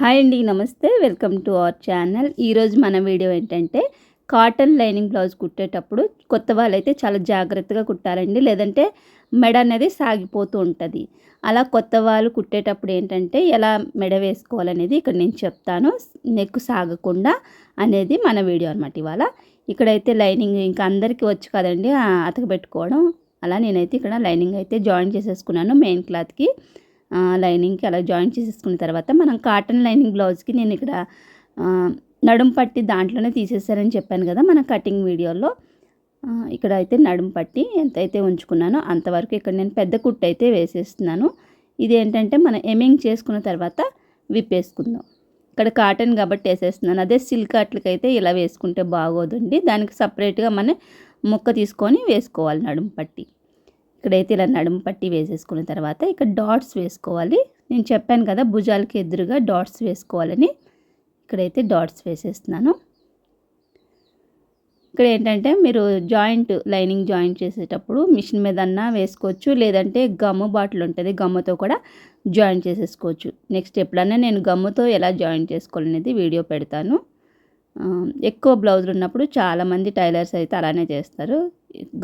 Hi అండి నమస్తే. Welcome to our channel. ఈరోజు మన వీడియో ఏంటంటే కాటన్ లైనింగ్ బ్లౌజ్ కుట్టేటప్పుడు కొత్త వాళ్ళైతే చాలా జాగ్రత్తగా కుట్టాలండి లేదంటే మెడ అనేది సాగిపోతూ ఉంటుంది. అలా కొత్త వాళ్ళు కుట్టేటప్పుడు ఏంటంటే ఎలా మెడ వేసుకోవాలనేది ఇక్కడ నేను చెప్తాను. నెక్ సాగకుండా అనేది మన వీడియో అనమాట ఇవాళ. ఇక్కడైతే లైనింగ్ ఇంకా అందరికీ వచ్చు కదండి అతకబెట్టుకోవడం అలా నేనైతే ఇక్కడ లైనింగ్ అయితే జాయిన్ చేసేసుకున్నాను మెయిన్ క్లాత్కి. లైనింగ్కి అలా జాయిన్ చేసేసుకున్న తర్వాత మనం కాటన్ లైనింగ్ బ్లౌజ్కి నేను ఇక్కడ నడుం పట్టి దాంట్లోనే తీసేసారని చెప్పాను కదా మన కటింగ్ వీడియోలో. ఇక్కడ అయితే నడుం పట్టి ఎంతైతే ఉంచుకున్నానో అంతవరకు ఇక్కడ నేను పెద్ద కుట్టు అయితే వేసేస్తున్నాను. ఇది ఏంటంటే మనం ఎమింగ్ చేసుకున్న తర్వాత విప్పేసుకుందాం. ఇక్కడ కాటన్ కాబట్టి వేసేస్తున్నాను. అదే సిల్క్ అట్లకైతే ఇలా వేసుకుంటే బాగోదండి. దానికి సపరేట్గా మన ముక్క తీసుకొని వేసుకోవాలి నడుం పట్టి. ఇక్కడైతే ఇలా నడుము పట్టి వేసేసుకున్న తర్వాత ఇక్కడ డాట్స్ వేసుకోవాలి. నేను చెప్పాను కదా భుజాలకి ఎదురుగా డాట్స్ వేసుకోవాలని. ఇక్కడైతే డాట్స్ వేసేస్తున్నాను. ఇక్కడ ఏంటంటే మీరు జాయింట్ లైనింగ్ జాయింట్ చేసేటప్పుడు మిషన్ మీద అన్నా వేసుకోవచ్చు లేదంటే గమ్ము బాటిల్ ఉంటుంది గమ్ముతో కూడా జాయింట్ చేసేసుకోవచ్చు. నెక్స్ట్ ఎప్పుడన్నా నేను గమ్ముతో ఎలా జాయింట్ చేసుకోవాలనేది వీడియో పెడతాను. ఎక్కువ బ్లౌజులు ఉన్నప్పుడు చాలామంది టైలర్స్ అయితే అలానే చేస్తారు.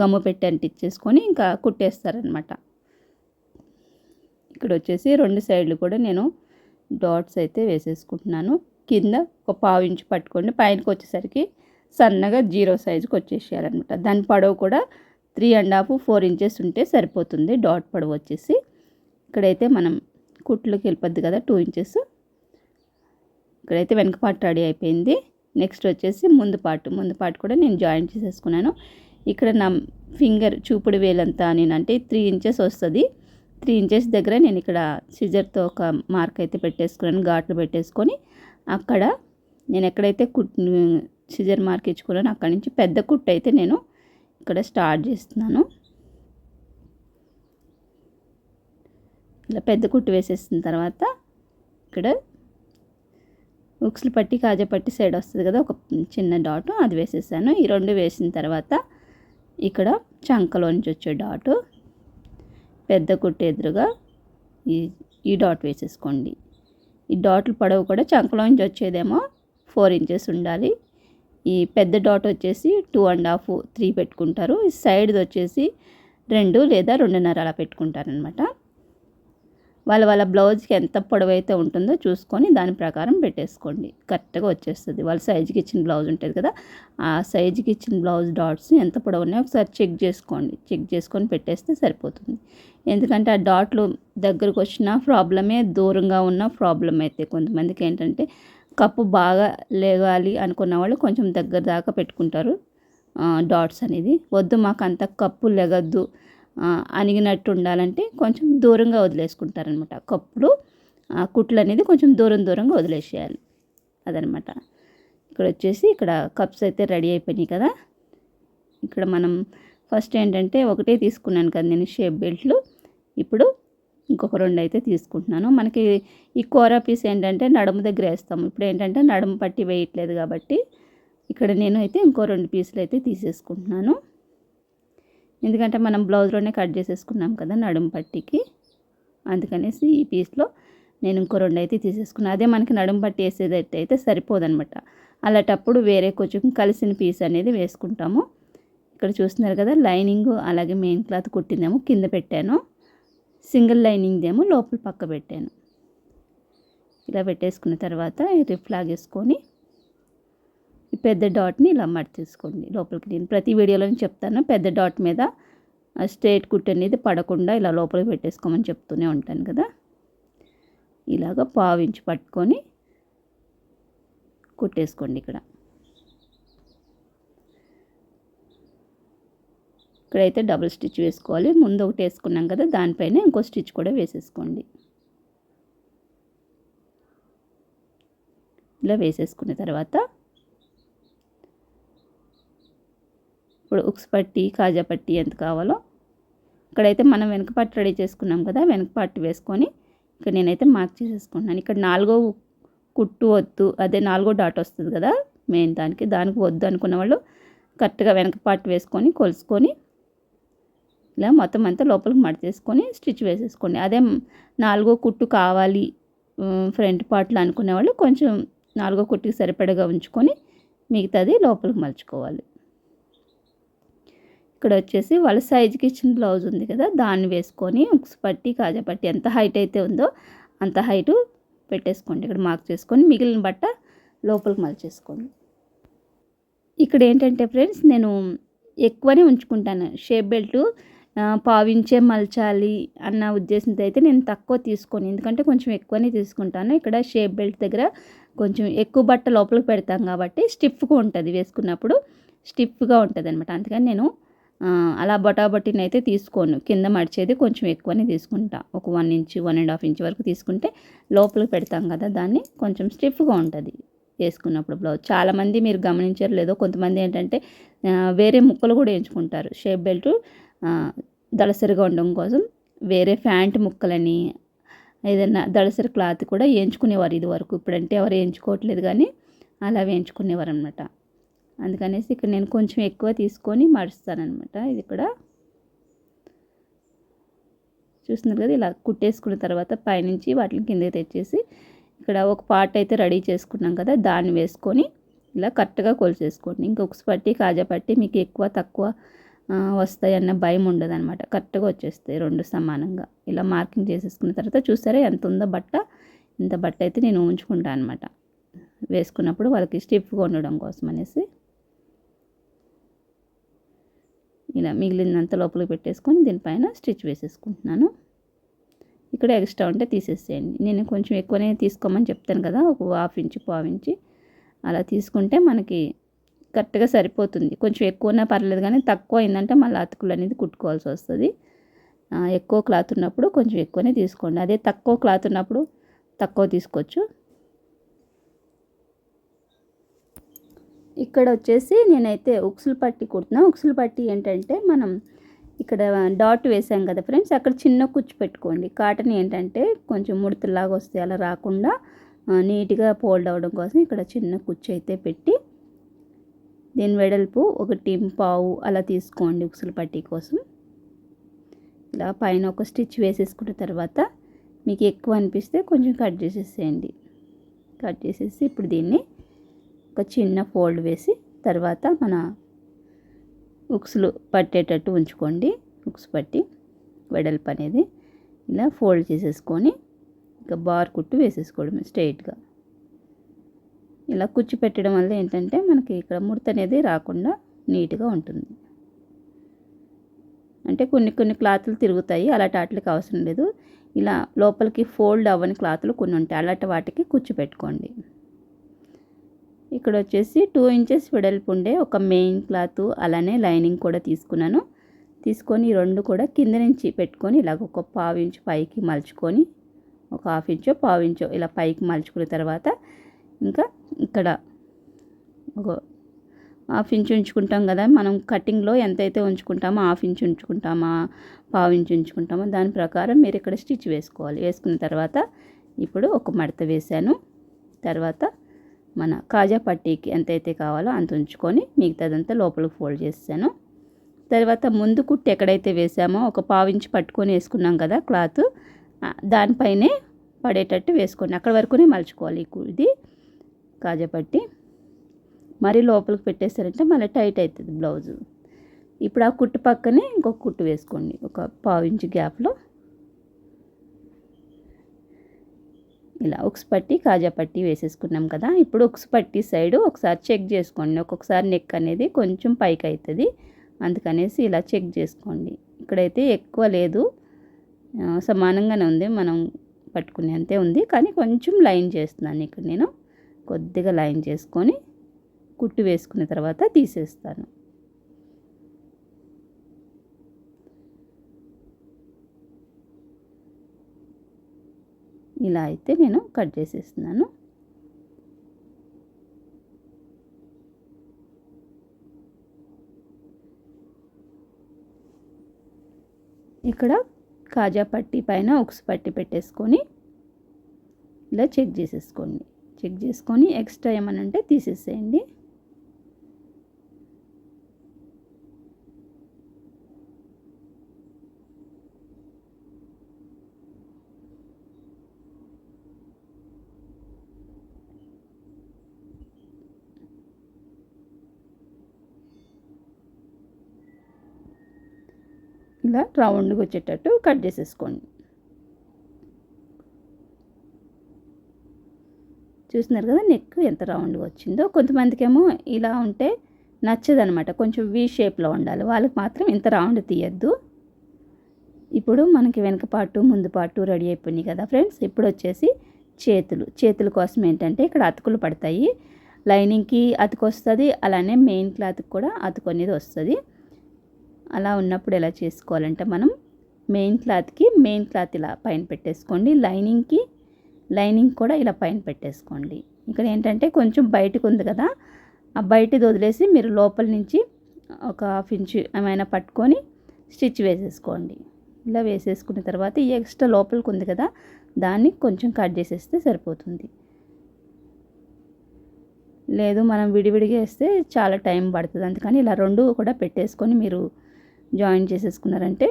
గమ్ము పెట్టి అంటించేసుకొని ఇంకా కుట్టేస్తారనమాట ఇక్కడ వచ్చేసి రెండు సైడ్లు కూడా నేను డాట్స్ అయితే వేసేసుకుంటున్నాను. కింద ఒక పావు ఇంచు పట్టుకోండి. పైనకి వచ్చేసరికి సన్నగా జీరో సైజుకి వచ్చేసేయాలన్నమాట. దాని పొడవు కూడా three and half four inches ఉంటే సరిపోతుంది. డాట్ పొడవు వచ్చేసి ఇక్కడైతే మనం కుట్లోకి వెళ్ళిపోద్ది కదా టూ ఇంచెస్. ఇక్కడైతే వెనక పాటు రెడీ అయిపోయింది. నెక్స్ట్ వచ్చేసి ముందు పార్ట్. ముందు పార్ట్ కూడా నేను జాయిన్ చేసేసుకున్నాను. ఇక్కడ నా ఫింగర్ చూపుడు వేలంతా నేను అంటే త్రీ ఇంచెస్ వస్తుంది. త్రీ ఇంచెస్ దగ్గర నేను ఇక్కడ సిజర్తో ఒక మార్క్ అయితే పెట్టేసుకున్నాను ఘాట్లు పెట్టేసుకొని. అక్కడ నేను ఎక్కడైతే కుట్ సిజర్ మార్క్ ఇచ్చుకున్నాను అక్కడి నుంచి పెద్ద కుట్టు అయితే నేను ఇక్కడ స్టార్ట్ చేస్తున్నాను. ఇలా పెద్ద కుట్టు వేసేసిన తర్వాత ఇక్కడ ఉక్స్లు పట్టి కాజా పట్టి సైడ్ వస్తుంది కదా ఒక చిన్న డాటు అది వేసేసాను. ఈ రెండు వేసిన తర్వాత ఇక్కడ చంకలోంచి వచ్చే డాటు పెద్ద కుట్టు ఎదురుగా ఈ ఈ డాట్ వేసేసుకోండి. ఈ డాట్లు పొడవు కూడా చంకలోంచి వచ్చేదేమో ఫోర్ ఇంచెస్ ఉండాలి. ఈ పెద్ద డాట్ వచ్చేసి టూ అండ్ హాఫ్ త్రీ పెట్టుకుంటారు. ఈ సైడ్ది వచ్చేసి రెండు లేదా రెండున్నర అలా పెట్టుకుంటారనమాట వాళ్ళ వాళ్ళ బ్లౌజ్కి ఎంత పొడవు అయితే ఉంటుందో చూసుకొని దాని ప్రకారం పెట్టేసుకోండి. కరెక్ట్గా వచ్చేస్తుంది. వాళ్ళ సైజుకి ఇచ్చిన బ్లౌజ్ ఉంటుంది కదా ఆ సైజుకి ఇచ్చిన బ్లౌజ్ డాట్స్ ఎంత పొడవు ఉన్నాయో ఒకసారి చెక్ చేసుకోండి. చెక్ చేసుకొని పెట్టేస్తే సరిపోతుంది. ఎందుకంటే ఆ డాట్లు దగ్గరకు వచ్చిన ప్రాబ్లమే దూరంగా ఉన్న ప్రాబ్లం అయితే. కొంతమందికి ఏంటంటే కప్పు బాగా లేగాలి అనుకున్న వాళ్ళు కొంచెం దగ్గర దాకా పెట్టుకుంటారు డాట్స్ అనేది. వద్దు మాకు అంత కప్పు లెగద్దు అనిగినట్టు ఉండాలంటే కొంచెం దూరంగా వదిలేసుకుంటారనమాట కప్పుడు కుట్లు అనేది కొంచెం దూరం దూరంగా వదిలేసేయాలి. అదనమాట ఇక్కడ వచ్చేసి ఇక్కడ కప్స్ అయితే రెడీ అయిపోయినాయి కదా. ఇక్కడ మనం ఫస్ట్ ఏంటంటే ఒకటే తీసుకున్నాను కదా నేను షేప్ బెల్ట్లు. ఇప్పుడు ఇంకొక రెండు అయితే తీసుకుంటున్నాను. మనకి ఈ కూర పీస్ ఏంటంటే నడుము దగ్గర వేస్తాము. ఇప్పుడు ఏంటంటే నడుము పట్టి వేయట్లేదు కాబట్టి ఇక్కడ నేను అయితే ఇంకో రెండు పీసులు అయితే తీసేసుకుంటున్నాను. ఎందుకంటే మనం బ్లౌజ్లోనే కట్ చేసేసుకున్నాం కదా నడుము పట్టికి. అందుకనేసి ఈ పీస్లో నేను ఇంకో రెండు అయితే తీసేసుకున్నాను అదే మనకి నడుము పట్టి వేసేదైతే అయితే సరిపోదనమాట. అలాంటప్పుడు వేరే కొంచెం కలిసిన పీస్ అనేది వేసుకుంటాము. ఇక్కడ చూస్తున్నారు కదా లైనింగ్ అలాగే మెయిన్ క్లాత్ కుట్టిందేమో కింద పెట్టాను. సింగిల్ లైనింగ్దేమో లోపల పక్క పెట్టాను. ఇలా పెట్టేసుకున్న తర్వాత రిఫ్లాగ్ వేసుకొని పెద్ద డాట్ని ఇలా మట్టి తీసుకోండి లోపలికి నేను ప్రతి వీడియోలో చెప్తాను. పెద్ద డాట్ మీద స్ట్రేట్ కుట్ అనేది పడకుండా ఇలా లోపలికి పెట్టేసుకోమని చెప్తూనే ఉంటాను కదా. ఇలాగ పావించి పట్టుకొని కుట్టేసుకోండి ఇక్కడ. ఇక్కడైతే డబుల్ స్టిచ్ వేసుకోవాలి. ముందు ఒకటి వేసుకున్నాం కదా దానిపైన ఇంకో స్టిచ్ కూడా వేసేసుకోండి. ఇలా వేసేసుకున్న తర్వాత ఇప్పుడు ఉక్స్ పట్టి కాజా పట్టి ఎంత కావాలో ఇక్కడైతే మనం వెనక పట్టు రెడీ చేసుకున్నాం కదా వెనక పట్టు వేసుకొని ఇక్కడ నేనైతే మార్క్ చేసేసుకుంటున్నాను. ఇక్కడ నాలుగో కుట్టు వద్దు అదే నాలుగో డాట్ వస్తుంది కదా మెయిన్ దానికి దానికి వద్దు అనుకున్న వాళ్ళు కరెక్ట్గా వెనక పట్టు వేసుకొని కొలుసుకొని ఇలా మొత్తం అంతా లోపలికి మడిచేసుకొని స్టిచ్ వేసేసుకోండి. అదే నాలుగో కుట్టు కావాలి ఫ్రంట్ పార్ట్లో అనుకునే వాళ్ళు కొంచెం నాలుగో కుట్టుకి సరిపడగా ఉంచుకొని మిగతాది లోపలికి మలుచుకోవాలి. ఇక్కడ వచ్చేసి వాళ్ళ సైజుకి ఇచ్చిన బ్లౌజ్ ఉంది కదా దాన్ని వేసుకొని ఉక్స్ పట్టి కాజా పట్టి ఎంత హైట్ అయితే ఉందో అంత హైటు పెట్టేసుకోండి. ఇక్కడ మార్క్ చేసుకొని మిగిలిన బట్ట లోపలికి మలిచేసుకోండి. ఇక్కడ ఏంటంటే ఫ్రెండ్స్ నేను ఎక్కువనే ఉంచుకుంటాను. షేప్ బెల్ట్ పావించే మలచాలి అన్న ఉద్దేశంతో అయితే నేను తక్కువ తీసుకొని. ఎందుకంటే కొంచెం ఎక్కువనే తీసుకుంటాను. ఇక్కడ షేప్ బెల్ట్ దగ్గర కొంచెం ఎక్కువ బట్ట లోపలికి పెడతాం కాబట్టి స్టిఫ్గా ఉంటుంది వేసుకున్నప్పుడు. స్టిఫ్గా ఉంటుంది అనమాట అందుకని నేను అలా బొటాబొట్టిని అయితే తీసుకోను. కింద మడిచేది కొంచెం ఎక్కువనే తీసుకుంటా. ఒక one inch one and half inch వరకు తీసుకుంటే లోపలికి పెడతాం కదా దాన్ని కొంచెం స్టిఫ్గా ఉంటుంది వేసుకున్నప్పుడు బ్లౌజ్. చాలామంది మీరు గమనించారు లేదో కొంతమంది ఏంటంటే వేరే ముక్కలు కూడా వేయించుకుంటారు. షేప్ బెల్ట్ దళసరిగా ఉండడం కోసం వేరే ఫ్యాంట్ ముక్కలని ఏదైనా దళసరి క్లాత్ కూడా వేయించుకునేవారు ఇది వరకు. ఇప్పుడంటే ఎవరు వేయించుకోవట్లేదు కానీ అలా వేయించుకునేవారు అనమాట అందుకనేసి ఇక్కడ నేను కొంచెం ఎక్కువ తీసుకొని మడుస్తానమాట ఇది ఇక్కడ చూస్తున్నారు కదా ఇలా కుట్టేసుకున్న తర్వాత పైనుంచి వాటిని కిందకి తెచ్చేసి ఇక్కడ ఒక పార్ట్ అయితే రెడీ చేసుకున్నాం కదా దాన్ని వేసుకొని ఇలా కరెక్ట్గా కొలిచేసుకోండి. ఇంకొక పట్టి కాజా పట్టి మీకు ఎక్కువ తక్కువ వస్తాయి అన్న భయం ఉండదు అనమాట కరెక్ట్గా వచ్చేస్తాయి రెండు సమానంగా. ఇలా మార్కింగ్ చేసేసుకున్న తర్వాత చూసారా ఎంత ఉందో బట్ట? ఇంత బట్ట అయితే నేను ఉంచుకుంటాను అనమాట వేసుకున్నప్పుడు వాళ్ళకి స్టిఫ్గా ఉండడం కోసం అనేసి ఇలా మిగిలినంత లోపలికి పెట్టేసుకొని దీనిపైన స్టిచ్ వేసేసుకుంటున్నాను. ఇక్కడ ఎక్స్ట్రా ఉంటే తీసేసేయండి. నేను కొంచెం ఎక్కువనే తీసుకోమని చెప్తాను కదా ఒక హాఫ్ ఇంచు పావు ఇంచి. అలా తీసుకుంటే మనకి కరెక్ట్గా సరిపోతుంది. కొంచెం ఎక్కువనా పర్లేదు కానీ తక్కువ అయిందంటే మళ్ళీ అతుకులు అనేది కుట్టుకోవాల్సి వస్తుంది. ఎక్కువ క్లాత్ ఉన్నప్పుడు కొంచెం ఎక్కువనే తీసుకోండి. అదే తక్కువ క్లాత్ ఉన్నప్పుడు తక్కువ తీసుకోవచ్చు. ఇక్కడ వచ్చేసి నేనైతే ఉక్సులు పట్టి కుడుతున్నా. ఉక్సులు పట్టి ఏంటంటే మనం ఇక్కడ డాట్ వేసాం కదా ఫ్రెండ్స్ అక్కడ చిన్న కుచ్చు పెట్టుకోండి. కాటన్ ఏంటంటే కొంచెం ముడతలాగా వస్తే అలా రాకుండా నీట్గా ఫోల్డ్ అవ్వడం కోసం ఇక్కడ చిన్న కుచ్చు అయితే పెట్టి దీని వెడల్పు ఒకటి పావు అలా తీసుకోండి ఉక్సులు పట్టి కోసం. ఇలా పైన ఒక స్టిచ్ వేసేసుకున్న తర్వాత మీకు ఎక్కువ అనిపిస్తే కొంచెం కట్ చేసేసేయండి. కట్ చేసేసి ఇప్పుడు దీన్ని ఒక చిన్న ఫోల్డ్ వేసి తర్వాత మన ఉక్స్లు పట్టేటట్టు ఉంచుకోండి. ఉక్స్ పట్టి వెడల్పు అనేది ఇలా ఫోల్డ్ చేసేసుకొని ఇంకా బార్ కుట్టు వేసేసుకోవడం స్ట్రైట్గా ఇలా కుచ్చి పెట్టడం వల్ల ఏంటంటే మనకి ఇక్కడ ముడత అనేది రాకుండా నీట్గా ఉంటుంది. అంటే కొన్ని కొన్ని క్లాతులు తిరుగుతాయి. అలాంటి వాటికి అవసరం లేదు. ఇలా లోపలికి ఫోల్డ్ అవ్వని క్లాతులు కొన్ని ఉంటాయి. అలాంటి వాటికి కుచ్చి పెట్టుకోండి. ఇక్కడ వచ్చేసి టూ ఇంచెస్ వెడల్పు ఉండే ఒక మెయిన్ క్లాత్ అలానే లైనింగ్ కూడా తీసుకున్నాను. తీసుకొని రెండు కూడా కింద నుంచి పెట్టుకొని ఇలాగ ఒక పావు ఇంచు పైకి మలుచుకొని ఒక హాఫ్ ఇంచో పావు ఇంచో ఇలా పైకి మలుచుకున్న తర్వాత ఇంకా ఇక్కడ ఒక హాఫ్ ఇంచు ఉంచుకుంటాం కదా మనం కటింగ్లో ఎంతైతే ఉంచుకుంటామో హాఫ్ ఇంచు ఉంచుకుంటామా పావు ఇంచు ఉంచుకుంటామో దాని ప్రకారం మీరు ఇక్కడ స్టిచ్ వేసుకోవాలి. వేసుకున్న తర్వాత ఇప్పుడు ఒక మడత వేసాను తర్వాత మన కాజా పట్టీకి ఎంతైతే కావాలో అంత ఉంచుకొని మిగతాదంతా లోపలికి ఫోల్డ్ చేసాను తర్వాత ముందు కుట్టు ఎక్కడైతే వేసామో ఒక పావించి పట్టుకొని వేసుకున్నాం కదా క్లాత్ దానిపైనే పడేటట్టు వేసుకోండి. అక్కడ వరకునే మలుచుకోవాలి ఇది కాజా పట్టి. మరీ లోపలికి పెట్టేశారంటే మళ్ళీ టైట్ అవుతుంది బ్లౌజు. ఇప్పుడు ఆ కుట్టు పక్కనే ఇంకొక కుట్టు వేసుకోండి ఒక పావించి గ్యాప్లో. ఇలా ఉక్స్ పట్టి కాజా పట్టి వేసేసుకున్నాం కదా. ఇప్పుడు ఉక్స్ పట్టి సైడు ఒకసారి చెక్ చేసుకోండి. ఒక్కొక్కసారి నెక్ అనేది కొంచెం పైకి అవుతుంది అందుకనేసి ఇలా చెక్ చేసుకోండి. ఇక్కడైతే ఎక్కువ లేదు. సమానంగానే ఉంది. మనం పట్టుకునే అంతే ఉంది. కానీ కొంచెం లైన్ చేస్తున్నాను ఇక్కడ నేను. కొద్దిగా లైన్ చేసుకొని కుట్టు వేసుకున్న తర్వాత తీసేస్తాను. ఇలా అయితే నేను కట్ చేసేస్తున్నాను. ఇక్కడ కాజా పట్టి పైన ఉక్స్ పట్టి పెట్టేసుకొని ఇలా చెక్ చేసేసుకోండి. చెక్ చేసుకొని ఎక్స్ట్రా ఏమని అంటే తీసేసేయండి. విధంగా రౌండ్గా వచ్చేటట్టు కట్ చేసేసుకోండి. చూస్తున్నారు కదా నెక్ ఎంత రౌండ్గా వచ్చిందో. కొంతమందికేమో ఇలా ఉంటే నచ్చదనమాట కొంచెం వీ షేప్లో ఉండాలి. వాళ్ళకి మాత్రం ఇంత రౌండ్ తీయద్దు. ఇప్పుడు మనకి వెనక పాటు ముందు పాటు రెడీ అయిపోయినాయి కదా ఫ్రెండ్స్. ఇప్పుడు వచ్చేసి చేతులు. చేతుల కోసం ఏంటంటే ఇక్కడ అతుకులు పడతాయి. లైనింగ్కి అతుకు వస్తుంది అలానే మెయిన్ క్లాత్కి కూడా అతుకు అనేది వస్తుంది. అలా ఉన్నప్పుడు ఎలా చేసుకోవాలంటే మనం మెయిన్ క్లాత్కి మెయిన్ క్లాత్ ఇలా పైన పెట్టేసుకోండి. లైనింగ్కి లైనింగ్ కూడా ఇలా పైన పెట్టేసుకోండి. ఇక్కడ ఏంటంటే కొంచెం బయటకు ఉంది కదా ఆ బయటది వదిలేసి మీరు లోపల నుంచి ఒక హాఫ్ ఇంచ్ ఏమైనా పట్టుకొని స్టిచ్ వేసేసుకోండి. ఇలా వేసేసుకున్న తర్వాత ఈ ఎక్స్ట్రా లోపలికి ఉంది కదా దాన్ని కొంచెం కట్ చేసేస్తే సరిపోతుంది. లేదు మనం విడివిడిగా వేస్తే చాలా టైం పడుతుంది. అందుకని ఇలా రెండు కూడా పెట్టేసుకొని మీరు జాయిన్ చేసేసుకున్నారంటే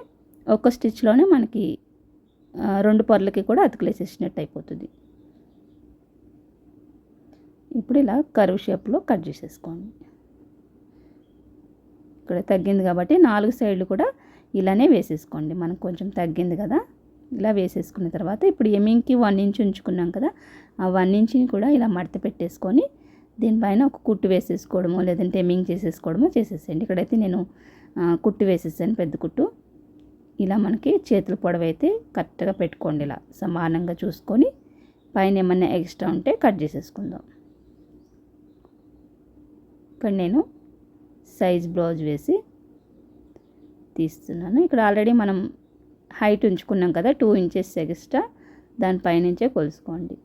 ఒక స్టిచ్లోనే మనకి రెండు పొరలకి కూడా అతుకులేసేసినట్టు అయిపోతుంది. ఇప్పుడు ఇలా కరువు షేప్లో కట్ చేసేసుకోండి. ఇక్కడ తగ్గింది కాబట్టి నాలుగు సైడ్లు కూడా ఇలానే వేసేసుకోండి. మనకు కొంచెం తగ్గింది కదా ఇలా వేసేసుకున్న తర్వాత ఇప్పుడు ఎమింగ్కి వన్ ఇంచ్ ఉంచుకున్నాం కదా ఆ వన్ ఇంచ్ని కూడా ఇలా మడత పెట్టేసుకొని దీనిపైన ఒక కుట్టు వేసేసుకోవడమో లేదంటే ఎమింగ్ చేసేసుకోవడమో చేసేసేయండి. ఇక్కడైతే నేను కుట్టు వేసేసాను పెద్ద కుట్టు. ఇలా మనకి చేతుల పొడవైతే కరెక్ట్గా పెట్టుకోండి ఇలా సమానంగా చూసుకొని. పైన ఏమన్నా ఎక్స్ట్రా ఉంటే కట్ చేసేసుకుందాం. ఇక్కడ నేను సైజ్ బ్లౌజ్ వేసి తీస్తున్నాను. ఇక్కడ ఆల్రెడీ మనం హైట్ ఉంచుకున్నాం కదా టూ ఇంచెస్ ఎక్స్ట్రా. దానిపైనుంచే కొలుసుకోండి.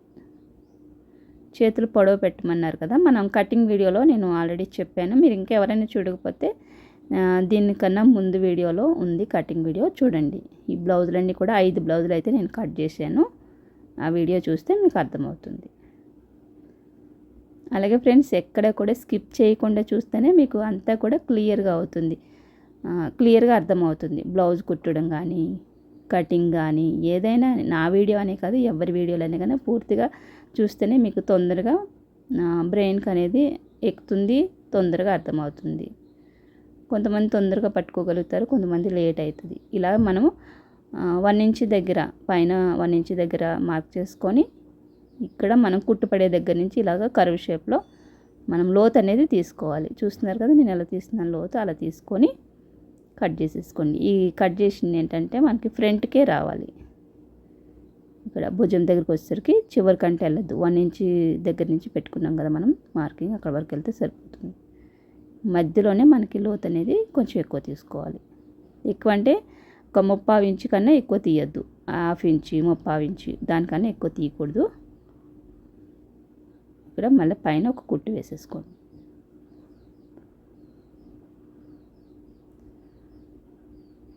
చేతులు పొడవు పెట్టమన్నారు కదా మనం కటింగ్ వీడియోలో నేను ఆల్రెడీ చెప్పాను. మీరు ఇంకెవరైనా చూడకపోతే దీనికన్నా ముందు వీడియోలో ఉంది కటింగ్ వీడియో. చూడండి ఈ బ్లౌజులన్నీ కూడా ఐదు బ్లౌజులు అయితే నేను కట్ చేశాను. ఆ వీడియో చూస్తే మీకు అర్థమవుతుంది. అలాగే ఫ్రెండ్స్ ఎక్కడ కూడా స్కిప్ చేయకుండా చూస్తేనే మీకు అంతా కూడా క్లియర్గా అవుతుంది. క్లియర్గా అర్థమవుతుంది. బ్లౌజ్ కుట్టడం కానీ కటింగ్ కానీ ఏదైనా నా వీడియో అనే కాదు ఎవరి వీడియోలనే కానీ పూర్తిగా చూస్తేనే మీకు తొందరగా బ్రెయిన్కి అనేది ఎక్కుతుంది తొందరగా అర్థమవుతుంది. కొంతమంది తొందరగా పట్టుకోగలుగుతారు కొంతమంది లేట్ అవుతుంది ఇలా మనము వన్ ఇంచ్ దగ్గర పైన వన్ ఇంచ్ దగ్గర మార్క్ చేసుకొని ఇక్కడ మనం కుట్టుపడే దగ్గర నుంచి ఇలాగ కరువు షేప్లో మనం లోతు అనేది తీసుకోవాలి. చూస్తున్నారు కదా నేను ఎలా తీస్తున్నాను లోతు అలా తీసుకొని కట్ చేసేసుకోండి. ఈ కట్ చేసింది ఏంటంటే మనకి ఫ్రంట్కే రావాలి. ఇక్కడ భుజం దగ్గరికి వచ్చేసరికి చివరి కంటే వెళ్ళద్దు వన్ ఇంచ్ దగ్గర నుంచి పెట్టుకున్నాం కదా మనం మార్కింగ్ అక్కడ వరకు వెళ్తే సరిపోతుంది. మధ్యలోనే మనకి లోతు అనేది కొంచెం ఎక్కువ తీసుకోవాలి. ఎక్కువ అంటే ఒక ముప్పావు ఇంచు కన్నా ఎక్కువ తీయద్దు. హాఫ్ ఇంచు ముప్పావు ఇంచు దానికన్నా ఎక్కువ తీయకూడదు. ఇక్కడ మళ్ళీ పైన ఒక కుట్టు వేసేసుకోండి.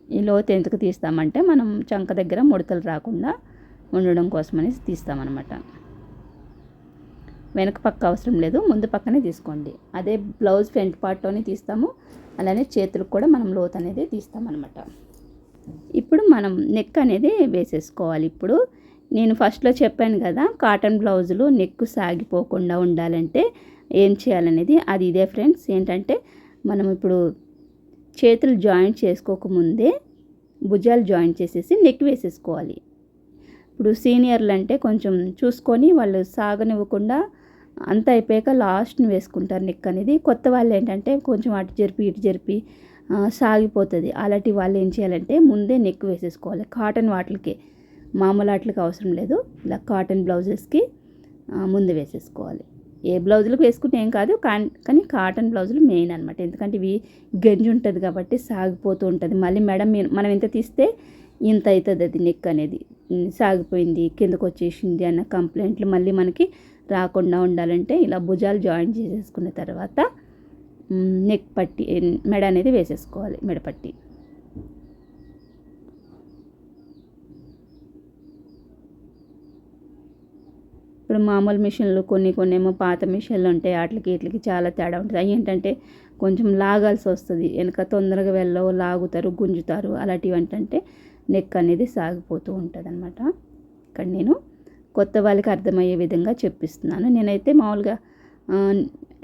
ఈ లోతు ఎందుకు తీస్తామంటే మనం చంక దగ్గర ముడతలు రాకుండా ఉండడం కోసమనేసి తీస్తామన్నమాట. వెనక పక్క అవసరం లేదు ముందు పక్కనే తీసుకోండి. అదే బ్లౌజ్ ఫ్రంట్ పార్ట్లోనే తీస్తాము అలానే చేతులకు కూడా మనం లోత్ అనేది తీస్తామన్నమాట. ఇప్పుడు మనం నెక్ అనేది వేసేసుకోవాలి. ఇప్పుడు నేను ఫస్ట్లో చెప్పాను కదా కాటన్ బ్లౌజులు నెక్ సాగిపోకుండా ఉండాలంటే ఏం చేయాలనేది? అది ఇదే ఫ్రెండ్స్ ఏంటంటే మనం ఇప్పుడు చేతులు జాయింట్ చేసుకోకముందే భుజాలు జాయింట్ చేసేసి నెక్ వేసేసుకోవాలి. ఇప్పుడు సీనియర్లు అంటే కొంచెం చూసుకొని వాళ్ళు సాగనివ్వకుండా అంత అయిపోయాక లాస్ట్ని వేసుకుంటారు నెక్ అనేది. కొత్త వాళ్ళు ఏంటంటే కొంచెం అటు జరిపి ఇటు జరిపి సాగిపోతుంది. అలాంటి వాళ్ళు ఏం చేయాలంటే ముందే నెక్ వేసేసుకోవాలి. కాటన్ వాటికి మామూలు వాటికి అవసరం లేదు. ఇలా కాటన్ బ్లౌజెస్కి ముందు వేసేసుకోవాలి. ఏ బ్లౌజులకు వేసుకుంటే ఏం కాదు. కానీ కాటన్ బ్లౌజులు మెయిన్ అనమాట ఎందుకంటే ఇవి గంజి ఉంటుంది కాబట్టి సాగిపోతూ ఉంటుంది. మళ్ళీ మేడం మనం ఎంత తీస్తే ఇంత అవుతుంది అది నెక్ అనేది. సాగిపోయింది కిందకు వచ్చేసింది అన్న కంప్లైంట్లు మళ్ళీ మనకి రాకుండా ఉండాలంటే ఇలా భుజాలు జాయిన్ చేసేసుకున్న తర్వాత నెక్ పట్టి మెడ అనేది వేసేసుకోవాలి మెడపట్టి ఇప్పుడు మామూలు మిషన్లు కొన్ని కొన్ని ఏమో పాత మిషన్లు ఉంటాయి వాటికి వీటికి చాలా తేడా ఉంటుంది. అవి ఏంటంటే కొంచెం లాగాల్సి వస్తుంది. వెనక తొందరగా వెళ్ళవు లాగుతారు గుంజుతారు. అలాంటివి ఏంటంటే నెక్ అనేది సాగిపోతూ ఉంటుంది అనమాట ఇక్కడ నేను కొత్త వాళ్ళకి అర్థమయ్యే విధంగా చెప్పిస్తున్నాను. నేనైతే మామూలుగా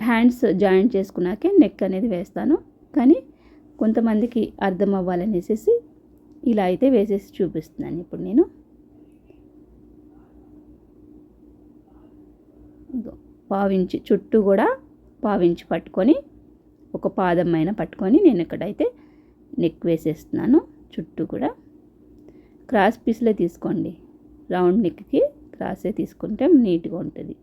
హ్యాండ్స్ జాయింట్ చేసుకున్నాకే నెక్ అనేది వేస్తాను. కానీ కొంతమందికి అర్థం అవ్వాలనేసి ఇలా అయితే వేసేసి చూపిస్తున్నాను ఇప్పుడు నేను. పావించి చుట్టూ కూడా పావించి పట్టుకొని ఒక పాదం అయినా పట్టుకొని నేను ఇక్కడైతే నెక్ వేసేస్తున్నాను. చుట్టూ కూడా. క్రాస్ పీస్లే తీసుకోండి. రౌండ్ నెక్కి క్రాసే తీసుకుంటే నీట్గా ఉంటుంది.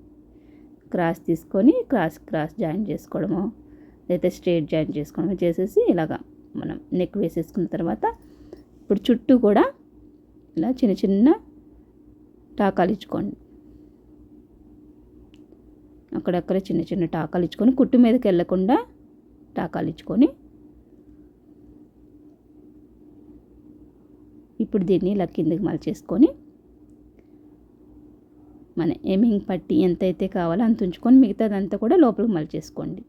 క్రాస్ తీసుకొని క్రాస్ క్రాస్ జాయిన్ చేసుకోవడము లేదా స్ట్రేట్ జాయిన్ చేసుకోవడము చేసేసి ఇలాగా మనం నెక్ వేసేసుకున్న తర్వాత ఇప్పుడు చుట్టూ కూడా ఇలా చిన్న చిన్న టాకాలు ఇచ్చుకోండి. అక్కడక్కడ చిన్న చిన్న టాకాలు ఇచ్చుకొని కుట్టు మీదకి వెళ్ళకుండా టాకాలు ఇచ్చుకొని ఇప్పుడు దీన్ని ఇలా కిందకి మలిచేసుకొని మన ఎమింగ్ పట్టి ఎంతైతే కావాలో అంత ఉంచుకొని మిగతాదంతా కూడా లోపలికి మలిచేసుకోండి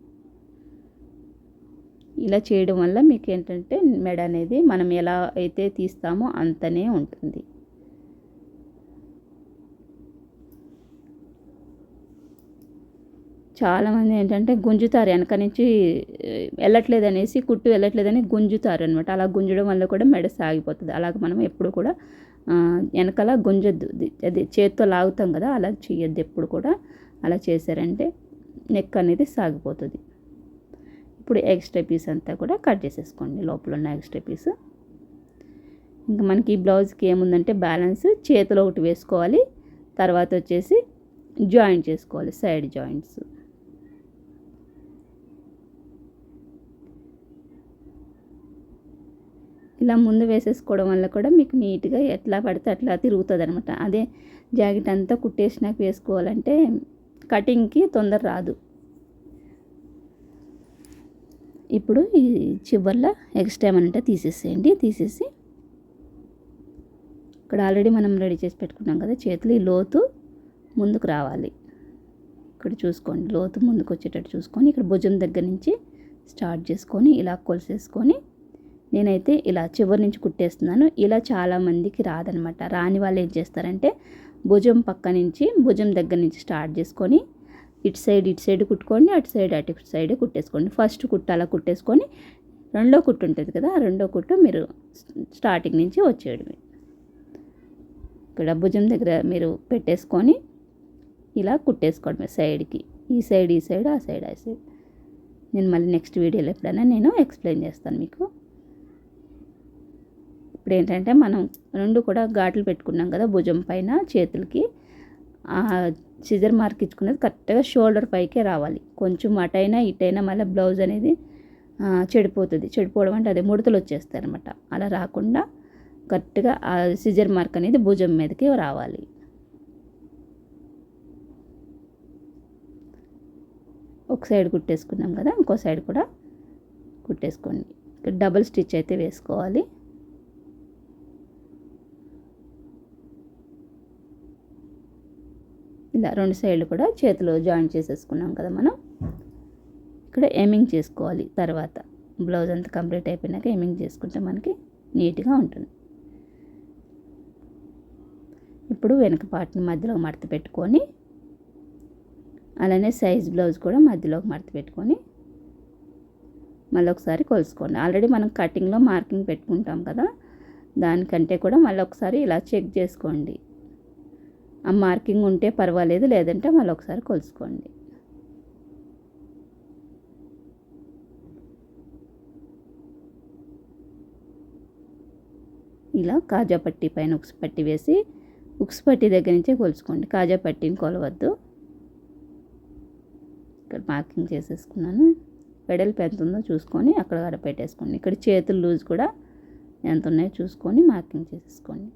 ఇలా చేయడం వల్ల మీకు ఏంటంటే మెడ అనేది మనం ఎలా అయితే తీస్తామో అంతనే ఉంటుంది. చాలామంది ఏంటంటే గుంజుతారు వెనక నుంచి వెళ్ళట్లేదు అనేసి కుట్టు వెళ్ళట్లేదని గుంజుతారు అనమాట అలా గుంజడం వల్ల కూడా మెడ సాగిపోతుంది. అలాగ మనం ఎప్పుడు కూడా వెనకాల గుంజద్దు. అది చేత్తో లాగుతాం కదా అలా చేయొద్దు ఎప్పుడు కూడా. అలా చేశారంటే నెక్ అనేది సాగిపోతుంది. ఇప్పుడు ఎక్స్ట్రా పీస్ అంతా కూడా కట్ చేసేసుకోండి. లోపల ఉన్న ఎక్స్ట్రా పీస్. ఇంకా మనకి ఈ బ్లౌజ్కి ఏముందంటే బ్యాలెన్స్ చేతిలో ఒకటి వేసుకోవాలి. తర్వాత వచ్చేసి జాయింట్ చేసుకోవాలి సైడ్ జాయింట్స్. ఇలా ముందు వేసేసుకోవడం వల్ల కూడా మీకు నీట్గా ఎట్లా పడితే అట్లా తిరుగుతుంది అనమాట అదే జాకెట్ అంతా కుట్టేసినాక వేసుకోవాలంటే కటింగ్కి తొందర రాదు. ఇప్పుడు ఈ చివర్లో ఎక్స్ట్రా ఏమంటే తీసేసేయండి. తీసేసి ఇక్కడ ఆల్రెడీ మనం రెడీ చేసి పెట్టుకున్నాం కదా చేతులు ఈ లోతు ముందుకు రావాలి. ఇక్కడ చూసుకోండి లోతు ముందుకు వచ్చేటట్టు చూసుకొని ఇక్కడ భుజం దగ్గర నుంచి స్టార్ట్ చేసుకొని ఇలా కొలిసేసుకొని నేనైతే ఇలా చివరి నుంచి కుట్టేస్తున్నాను. ఇలా చాలామందికి రాదనమాట. రాని వాళ్ళు ఏం చేస్తారంటే భుజం పక్క నుంచి భుజం దగ్గర నుంచి స్టార్ట్ చేసుకొని ఇటు సైడ్ ఇటు సైడ్ కుట్టుకోండి అటు సైడ్ అటు సైడ్ కుట్టేసుకోండి. ఫస్ట్ కుట్టు అలా కుట్టేసుకొని రెండో కుట్టు ఉంటుంది కదా ఆ రెండో కుట్టు మీరు స్టార్టింగ్ నుంచి వచ్చేయడమే. ఇక్కడ భుజం దగ్గర మీరు పెట్టేసుకొని ఇలా కుట్టేసుకోవడమే సైడ్కి. ఈ సైడ్ ఈ సైడ్ ఆ సైడ్ ఆ సైడ్. నేను మళ్ళీ నెక్స్ట్ వీడియోలో ఎప్పుడైనా నేను ఎక్స్ప్లెయిన్ చేస్తాను మీకు. ఇప్పుడు ఏంటంటే మనం రెండు కూడా ఘాట్లు పెట్టుకున్నాం కదా భుజం పైన చేతులకి. సిజర్ మార్క్ ఇచ్చుకునేది కరెక్ట్గా షోల్డర్ పైకే రావాలి. కొంచెం అటైనా ఇటైనా మళ్ళీ బ్లౌజ్ అనేది చెడిపోతుంది. చెడిపోవడం అంటే అదే ముడతలు వచ్చేస్తాయి అనమాట అలా రాకుండా కరెక్ట్గా ఆ సిజర్ మార్క్ అనేది భుజం మీదకి రావాలి. ఒక సైడ్ కుట్టేసుకున్నాం కదా ఇంకో సైడ్ కూడా కుట్టేసుకోండి. ఇక్కడ డబుల్ స్టిచ్ అయితే వేసుకోవాలి. ఇలా రెండు సైడ్లు కూడా చేతిలో జాయిన్ చేసేసుకున్నాం కదా మనం. ఇక్కడ ఎమింగ్ చేసుకోవాలి తర్వాత. బ్లౌజ్ అంతా కంప్లీట్ అయిపోయినాక ఎమింగ్ చేసుకుంటే మనకి నీట్గా ఉంటుంది. ఇప్పుడు వెనక పార్ట్ని మధ్యలో మడత పెట్టుకొని అలానే సైజ్ బ్లౌజ్ కూడా మధ్యలో మడత పెట్టుకొని మళ్ళీ ఒకసారి కొలుసుకోండి. ఆల్రెడీ మనం కటింగ్లో మార్కింగ్ పెట్టుకుంటాం కదా దానికంటే కూడా మళ్ళీ ఒకసారి ఇలా చెక్ చేసుకోండి. ఆ మార్కింగ్ ఉంటే పర్వాలేదు లేదంటే మళ్ళీ ఒకసారి కొలుసుకోండి. ఇలా కాజా పట్టి పైన ఉక్స్ పట్టి వేసి ఉక్స్ పట్టి దగ్గర నుంచే కొలుచుకోండి కాజా పట్టిని కొలవద్దు. ఇక్కడ మార్కింగ్ చేసేసుకున్నాను. వెడల్పు ఎంత ఉందో చూసుకొని అక్కడ అక్కడ పెట్టేసుకోండి ఇక్కడ చేతులు లూజ్ కూడా ఎంత ఉన్నాయో చూసుకొని మార్కింగ్ చేసేసుకోండి.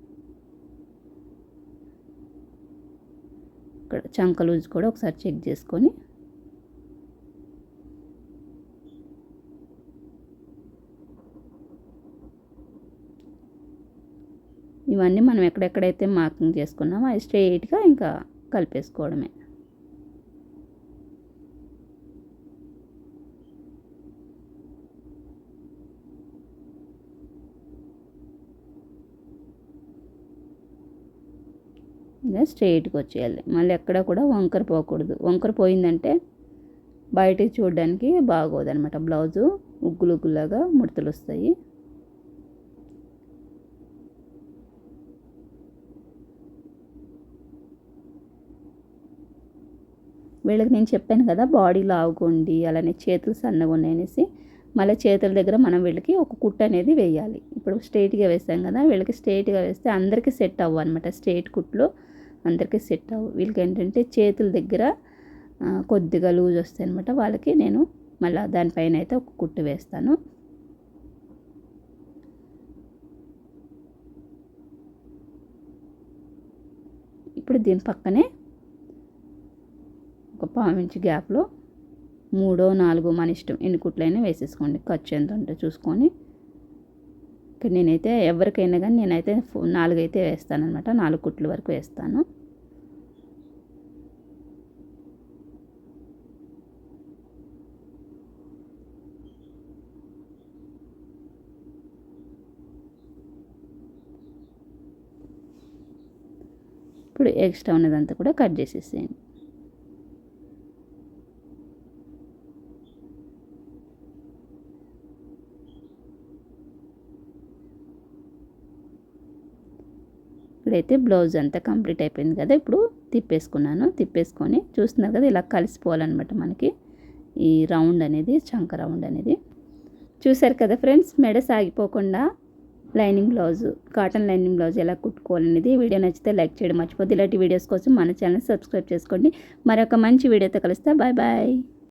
ఇక్కడ చంక లూజ్ కూడా ఒకసారి చెక్ చేసుకొని. ఇవన్నీ మనం ఎక్కడెక్కడైతే మార్కింగ్ చేసుకున్నామో అది స్ట్రైట్గా ఇంకా కలిపేసుకోవడమే. ఇంకా స్ట్రైట్కి వచ్చేయాలి. మళ్ళీ ఎక్కడ కూడా వంకర పోకూడదు. వంకర పోయిందంటే బయటికి చూడడానికి బాగోదు అనమాట బ్లౌజు ఉగ్గులు ఉగ్గులాగా ముడతలు వస్తాయి వీళ్ళకి నేను చెప్పాను కదా బాడీ లావుకుండి అలానే చేతులు సన్నగా ఉన్నాయనేసి మళ్ళీ చేతుల దగ్గర మనం వీళ్ళకి ఒక కుట్ట అనేది వేయాలి. ఇప్పుడు స్ట్రైట్గా వేస్తాం కదా వీళ్ళకి స్ట్రైట్గా వేస్తే అందరికీ సెట్ అవ్వనమాట స్ట్రైట్ కుట్లు. అందరికీ సెట్ అవ్వు వీళ్ళకి ఏంటంటే చేతుల దగ్గర కొద్దిగా లూజ్ వస్తాయి అనమాట వాళ్ళకి నేను మళ్ళీ దానిపైన అయితే ఒక కుట్టు వేస్తాను. ఇప్పుడు దీని పక్కనే ఒక పావించి గ్యాప్లో మూడో నాలుగో మన ఇష్టం ఎన్ని కుట్లైనా వేసేసుకోండి. ఖర్చు ఎంత ఉంటుందో చూసుకొని ఇక్కడ నేనైతే ఎవరికైనా కానీ నేనైతే ఫో- నాలుగైతే వేస్తాను అనమాట నాలుగు కుట్ల వరకు వేస్తాను. ఇప్పుడు ఎక్స్ట్రా ఉన్నదంతా కూడా కట్ చేసేసేయండి. ఇక్కడైతే బ్లౌజ్ అంతా కంప్లీట్ అయిపోయింది కదా ఇప్పుడు తిప్పేసుకున్నాను. తిప్పేసుకొని చూస్తున్నారు కదా ఇలా కలిసిపోవాలన్నమాట మనకి. ఈ రౌండ్ అనేది చంక రౌండ్ అనేది. చూసారు కదా ఫ్రెండ్స్ మెడ సాగిపోకుండా lining blouse cotton lining blouse ఎలా కుట్టుకోవాలనేది. వీడియో నచ్చితే లైక్ చేయడం మర్చిపోతే ఇలాంటి వీడియోస్ కోసం మన ఛానల్ సబ్స్క్రైబ్ చేసుకోండి. మరొక మంచి వీడియోతో కలుస్తా. Bye bye.